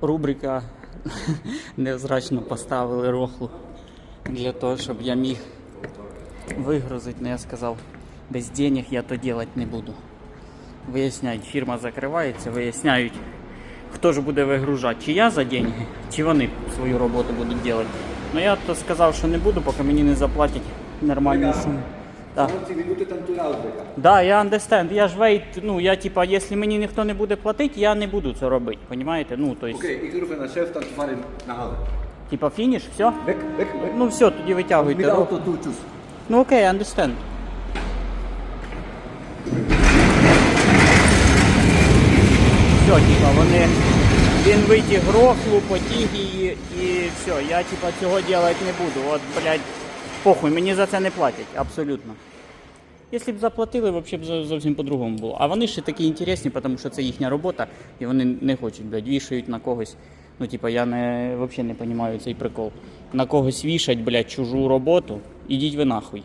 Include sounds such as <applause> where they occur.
рубрика <laughs> невзрачно поставили рохлу для того, щоб я міг вигрузити. Ну я сказав, без денег я то делать не буду. Виясняють, фірма закривається, виясняють, хто ж буде вигружати, чи я за деньги, чи вони свою роботу будуть робити. Ну я то сказав, що не буду, поки мені не заплатять нормальну суму. Quanti minuti tanto? Да, я understand. Я ж wait, ну я типа, якщо мені ніхто не буде платити, я не буду це робити. Понімаєте? Ну, то есть, ik durf naar zelf tanto fare naar halen. типа фініш, все? Weg, weg, weg. Ну все, тоді витягуйте. Ну окей, understand. Все, типа, вони. Він витяг грохлу, потіг її і все. Я типа цього робити не буду. От, блядь, похуй, мені за це не платять, абсолютно. Якщо б заплатили, взагалі б зовсім по-другому було. А вони ще такі інтересні, тому що це їхня робота, і вони не хочуть, блядь, вішають на когось. Ну, типа, я не, взагалі не розумію цей прикол. На когось вішать, блядь, чужу роботу, ідіть ви нахуй.